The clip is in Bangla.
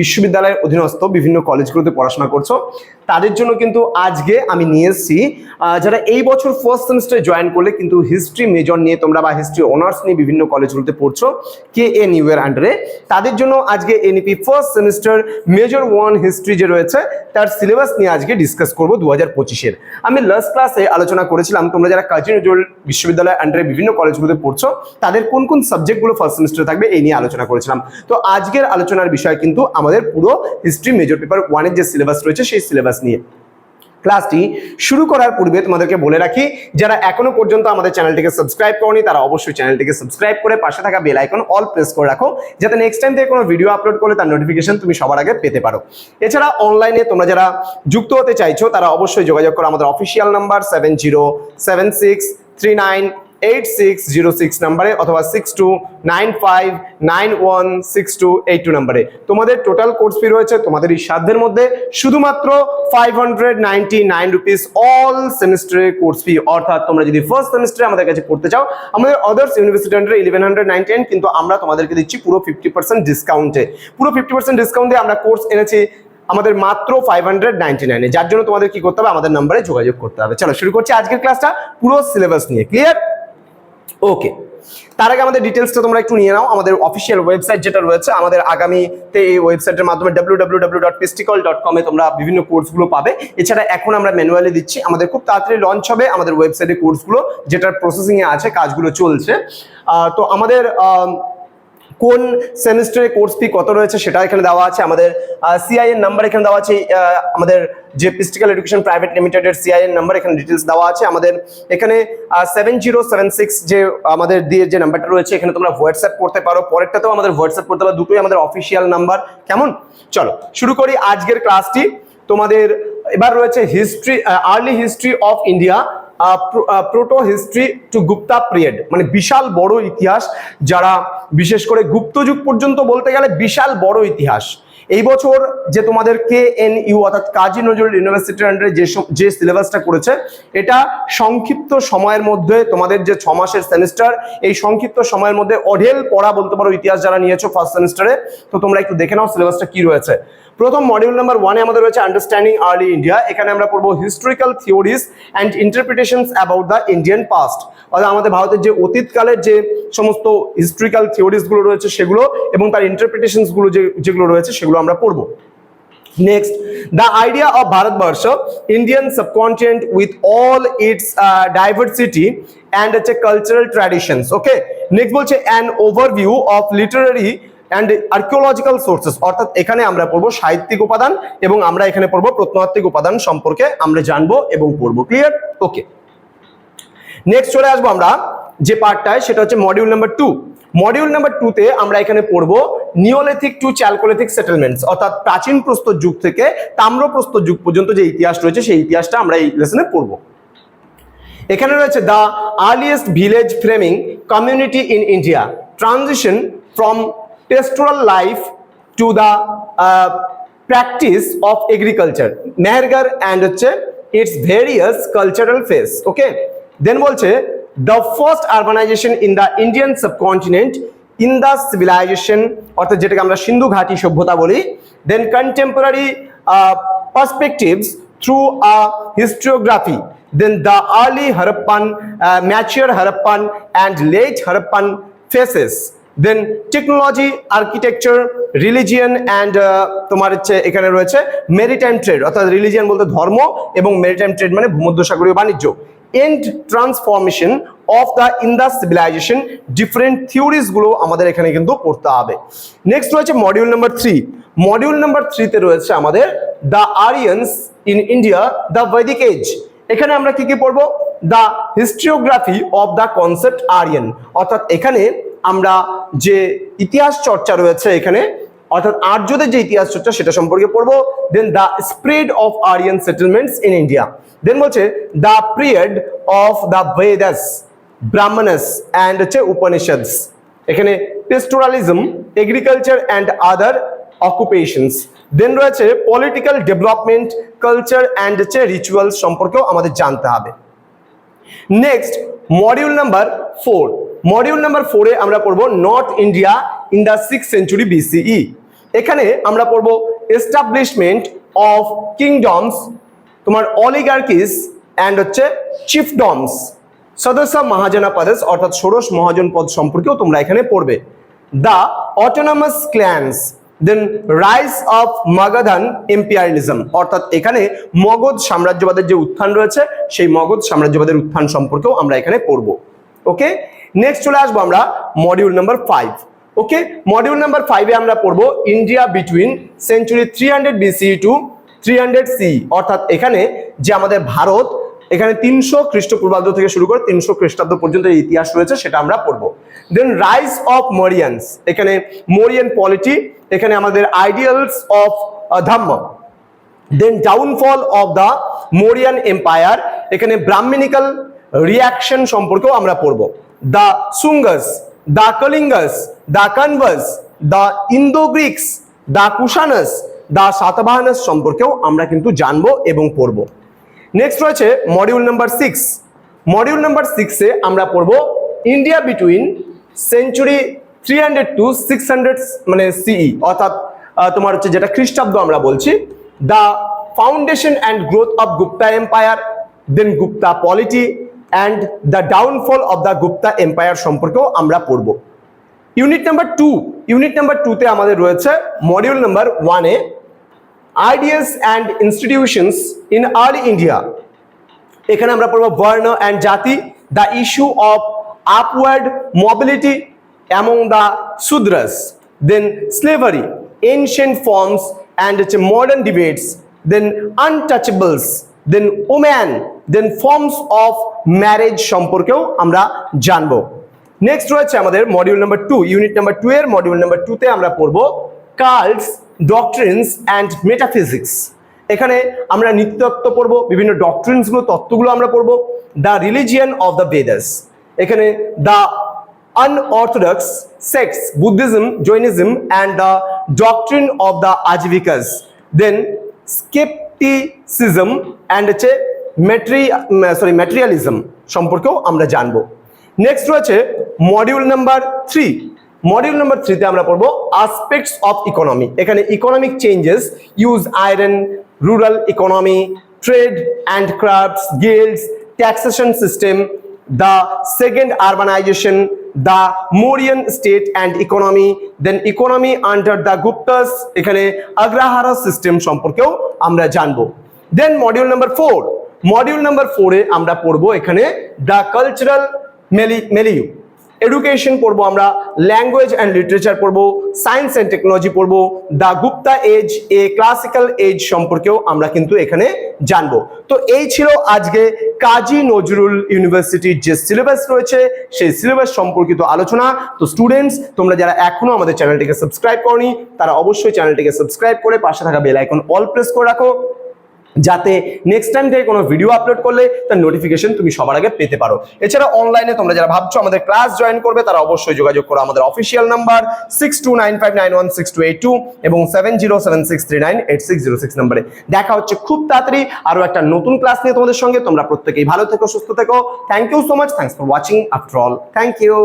বিশ্ববিদ্যালয়ের অধীনস্থ বিভিন্ন কলেজগুলোতে পড়াশোনা করছ। তাদের জন্য কিন্তু আজকে আমি নিয়ে এসেছি যারা এই বছর ফার্স্ট সেমিস্টারে জয়েন করলে কিন্তু হিস্ট্রি মেজর নিয়ে তোমরা বা হিস্ট্রি অনার্স নিয়ে বিভিন্ন কলেজগুলোতে পড়ছো কে এন এর আন্ডারে তাদের জন্য আজকে NEP first semester major one history যে রয়েছে, তার সিলেবাস নিয়ে আজকে ডিসকাস করব দু হাজার পঁচিশের। আমি লাস্ট ক্লাসে আলোচনা করেছিলাম, তোমরা যারা কাজী নজরুল বিশ্ববিদ্যালয়ের আন্ডারে বিভিন্ন কলেজগুলোতে পড়ছো, তাদের কোন কোন সাবজেক্টগুলো ফার্স্ট সেমিস্টারে থাকবে এই নিয়ে আলোচনা করেছিলাম। তো আজকের আলোচনার বিষয় কিন্তু আমাদের পুরো হিস্ট্রি মেজর পেপার ওয়ানের যে সিলেবাস রয়েছে, সেই সিলেবাস নিয়ে। ক্লাসটি শুরু করার পূর্বে তোমাদেরকে বলে রাখি, যারা এখনও পর্যন্ত আমাদের চ্যানেলটিকে সাবস্ক্রাইব করনি, তারা অবশ্যই চ্যানেলটিকে সাবস্ক্রাইব করে পাশে থাকা বেল আইকন অল প্রেস করে রাখো, যাতে নেক্সট টাইম থেকে কোনো ভিডিও আপলোড করলে তার নোটিফিকেশন তুমি সবার আগে পেতে পারো। এছাড়া অনলাইনে তোমরা যারা যুক্ত হতে চাইছো, তারা অবশ্যই যোগাযোগ করো আমাদের official number seven zero seven six three nine eight six zero six নাম্বারে অথবা six two nine five nine one six two eight two নাম্বারে। তোমাদের টোটাল কোর্স ফি রয়েছে, তোমাদের এই সাধ্যের মধ্যে শুধুমাত্র five hundred ninety nine rupees all সেমিস্টারের কোর্স ফি অর্থাৎ তোমরা যদি ফার্স্ট সেমিস্টারে আমাদের কাছে পড়তে চাও, আমাদের আদার্স ইউনিভার্সিটি আন্ডারে ইলেভেন হান্ড্রেড নাইনটি কিন্তু আমরা তোমাদেরকে দিচ্ছি পুরো ফিফটি পার্সেন্ট ডিসকাউন্টে পুরো ফিফটি পার্সেন্ট ডিসকাউন্টে আমরা কোর্স এনেছি আমাদের মাত্র ফাইভ হান্ড্রেড নাইনটি নাইনে যার জন্য তোমাদের কি করতে হবে? আমাদের নাম্বারে যোগাযোগ করতে হবে। চলো, শুরু করছি আজকের ক্লাসটা পুরো সিলেবাস নিয়ে। ক্লিয়ার ওকে তার আগে আমাদের ডিটেলসটা তোমরা একটু নিয়ে নাও। আমাদের অফিসিয়াল ওয়েবসাইট যেটা রয়েছে, আমাদের আগামীতে এই ওয়েবসাইটের মাধ্যমে ডাব্লিউ ডাব্লিউ ডট পিস্টিকল ডট কমে তোমরা বিভিন্ন কোর্সগুলো পাবে। এছাড়া এখন আমরা ম্যানুয়ালি দিচ্ছি। আমাদের খুব তাড়াতাড়ি লঞ্চ হবে আমাদের ওয়েবসাইটে কোর্সগুলো যেটার প্রসেসিংয়ে আছে, কাজগুলো চলছে। তো আমাদের কোন সেমিস্টারে কোর্স ফি কত রয়েছে সেটা এখানে দেওয়া আছে। আমাদের সিআইএন নাম্বার এখানে দেওয়া আছে আমাদের যে পিস্টিক্যাল এডুকেশন প্রাইভেট লিমিটেডের সিআইএন নাম্বার এখানে ডিটেলস দেওয়া আছে। আমাদের এখানে সেভেন জিরো সেভেন সিক্স যে আমাদের দিয়ে যে নাম্বারটা রয়েছে, এখানে তোমরা হোয়াটসঅ্যাপ করতে পারো। পরেরটাতেও আমাদের হোয়াটসঅ্যাপ করতে পারো। দুটোই আমাদের অফিসিয়াল নাম্বার কেমন? চলো, শুরু করি আজকের ক্লাসটি তোমাদের, এবার রয়েছে history early history of India proto history to Gupta period মানে বিশাল বড় ইতিহাস, যারা বিশেষ করে গুপ্ত যুগ পর্যন্ত বলতে গেলে বিশাল বড় ইতিহাস। এই বছর যে তোমাদের কে এন ইউ অর্থাৎ কাজী নজরুল ইউনিভার্সিটির আন্ডারে যে যে সিলেবাসটা করেছে, এটা সংক্ষিপ্ত সময়ের মধ্যে তোমাদের যে ছ মাসের সেমিস্টার এই সংক্ষিপ্ত সময়ের মধ্যে অঢেল পড়া বলতে পারো ইতিহাস যারা নিয়েছো ফার্স্ট সেমিস্টারে তো তোমরা একটু দেখে নাও সিলেবাসটা কি রয়েছে। প্রথম মডিউল নাম্বার ওয়ানে আমাদের রয়েছে আন্ডারস্ট্যান্ডিং আর্লি ইন্ডিয়া এখানে আমরা পড়ব historical theories and interpretations about the Indian past অর্থাৎ আমাদের ভারতের যে অতীতকালের যে সমস্ত হিস্টোরিক্যাল থিওরিজগুলো রয়েছে সেগুলো এবং তার ইন্টারপ্রিটেশনসগুলো যে যেগুলো রয়েছে সেগুলো আমরা পড়ব Next, the idea of Bharatvarsha, Indian subcontinent with all its uh, diversity and its cultural. Okay. Next বলছে an overview of literary and archaeological sources অর্থাৎ এখানে আমরা পড়ব সাহিত্যিক উপাদান এবং আমরা এখানে পড়ব প্রত্নতাত্ত্বিক উপাদান সম্পর্কে আমরা জানব এবং পড়ব ক্লিয়ার ওকে নেক্সট চলে আসব আমরা যে পার্টটায় সেটা হচ্ছে module number two module number টুতে আমরা এখানে পড়ব নিওলিথিক টু চ্যালকোলিথিক সেটেলমেন্টস অর্থাৎ প্রাচীন প্রস্তর যুগ থেকে তাম্রপ্রস্তর যুগ পর্যন্ত যে ইতিহাস রয়েছে, সেই ইতিহাসটা আমরা এই লেসনে পড়ব। এখানে রয়েছে the earliest village farming community in India transition from pastoral life to the practice of agriculture Mehrgarh and হচ্ছে its various cultural phase okay then বলছে the first urbanization in the Indian subcontinent in the civilization অর্থাৎ যেটাকে আমরা সিন্ধু ঘাটি সভ্যতা বলি। Then contemporary perspectives through a historiography then the early Harappan uh, Harappan and and Harappan phases then technology architecture architecture, and তোমার হচ্ছে এখানে রয়েছে মেরিটাইম ট্রেড অর্থাৎ রিলিজিয়ান বলতে ধর্ম এবং মেরিটাইম ট্রেড মানে ভূমধ্যসাগরীয় বাণিজ্য। And transformation of the Indus civilization different থিওরিজগুলো আমাদের এখানে কিন্তু পড়তে হবে। নেক্সট রয়েছে module number three module number থ্রিতে রয়েছে আমাদের the Aryans in India the Vedic age এখানে আমরা কি কি পড়ব? The historiography of the concept Aryan অর্থাৎ এখানে আমরা যে ইতিহাস চর্চা রয়েছে এখানে অর্থাৎ আর্যদের যে ইতিহাস চর্চা, সেটা সম্পর্কে পড়ব। Then the spread of Aryan settlements in India then বলছে the period of the Vedas Brahmanas and হচ্ছে উপনিষদস এখানে pastoralism agriculture and other occupations then রয়েছে পলিটিক্যাল ডেভেলপমেন্ট কালচার অ্যান্ড হচ্ছে রিচুয়ালস সম্পর্কেও আমাদের জানতে হবে। Next module number four module number ফোরে আমরা পড়ব north India in the six century BCE এখানে আমরা পড়ব এস্টাবলিশমেন্ট অফ কিংডমস তোমার অলিগার্কিস অ্যান্ড হচ্ছে চিফডমস সদস্য মহাজনা পদেশ অর্থাৎ ষোড়শ মহাজন পদ সম্পর্কেও তোমরা এখানে পড়বে। The autonomous clans then rise of Magadhan imperialism অর্থাৎ এখানে মগধ সাম্রাজ্যবাদের যে উত্থান রয়েছে, সেই মগধ সাম্রাজ্যবাদের উত্থান সম্পর্কেও আমরা এখানে পড়ব। ওকে নেক্সট চলে আসব আমরা module number five okay module number ফাইভে আমরা পড়ব India between century three hundred BC to three hundred C অর্থাৎ এখানে যে আমাদের ভারত, এখানে তিনশো খ্রিস্টপূর্বাব্দ থেকে শুরু করে তিনশো খ্রিস্টাব্দ পর্যন্ত ইতিহাস রয়েছে, সেটা আমরা পড়ব। দেন রাইজ অফ মরিয়ান্স এখানে মরিয়ান পলিটি এখানে আমাদের ideals of dhamma then downfall of the Mauryan empire এখানে ব্রাহ্মণিক্যাল রিয়াকশন সম্পর্কেও আমরা পড়ব। The Sungas the Kalingas the Kanvas the Indo Greeks the Kushanas the Satavahanas সম্পর্কেও আমরা কিন্তু জানব এবং পড়ব। নেক্সট রয়েছে module number six module number সিক্সে আমরা পড়ব India between century three hundred to six hundred মানে সিই অর্থাৎ আহ, তোমার হচ্ছে যেটা খ্রিস্টাব্দ আমরা বলছি the foundation and growth of Gupta empire then Gupta polity and the downfall of the Gupta empire সম্পর্কেও আমরা পড়ব। Unit number two unit number টুতে আমাদের রয়েছে মডিউল নাম্বার ওয়ানে ideas and institutions in early India এখানে আমরা পড়ব varna and jati the issue of upward mobility among the Sudras then slavery ancient forms and modern debates then untouchables then woman then forms of marriage সম্পর্কেও আমরা জানব। নেক্সট রয়েছে আমাদের module number two unit number two এর মডিউল নাম্বার টুতে আমরা পড়ব কার্লস ডক্ট্রিনস অ্যান্ড মেটাফিজিক্স এখানে আমরা নিত্যত্ব পড়ব, বিভিন্ন ডক্ট্রিনসগুলো তত্ত্বগুলো আমরা পড়ব। The religion of the Vedas এখানে the unorthodox sects Buddhism Jainism and the doctrine of the Ajivikas then scepticism and হচ্ছে ম্যাট্রি সরি ম্যাটেরিয়ালিজম সম্পর্কেও আমরা জানব। নেক্সট রয়েছে module number three module number থ্রিতে আমরা পড়ব আসপেক্টস অফ ইকোনমি এখানে economic changes use iron rural economy trade and crafts guilds taxation system the second urbanization the Mauryan state and economy then economy under the Guptas এখানে আগ্রাহারা সিস্টেম সম্পর্কেও আমরা জানব। Then module number four module number ফোরে আমরা পড়ব এখানে দ্য কালচারাল মেলি মেলিউ এডুকেশন পড়ব আমরা ল্যাঙ্গুয়েজ অ্যান্ড লিটারেচার পড়ব সায়েন্স অ্যান্ড টেকনোলজি পড়ব the Gupta age a classical age সম্পর্কেও আমরা কিন্তু এখানে জানব। তো এই ছিল আজকে কাজী নজরুল ইউনিভার্সিটির যে সিলেবাস রয়েছে, সেই সিলেবাস সম্পর্কিত আলোচনা। তো স্টুডেন্টস তোমরা যারা এখনও আমাদের চ্যানেলটিকে সাবস্ক্রাইব করনি, তারা অবশ্যই চ্যানেলটিকে সাবস্ক্রাইব করে পাশে থাকা বেল আইকন অল প্রেস করে রাখো। যাতে নেক্সট টাইম থেকে কোনো ভিডিও আপলোড করলে তার নোটিফিকেশন তুমি সবার আগে পেতে পারো। এছাড়া অনলাইনে তোমরা যারা ভাবছ আমাদের ক্লাস জয়েন করবে, তারা অবশ্যই যোগাযোগ করো আমাদের official number six two nine five nine one six two eight two এবং seven zero seven six three nine eight six zero six নাম্বারে দেখা হচ্ছে খুব তাড়াতাড়ি আরও একটা নতুন ক্লাস নিয়ে তোমাদের সঙ্গে। তোমরা প্রত্যেকেই ভালো থেকো, সুস্থ থেকো। Thank you so much thanks for watching after all thank you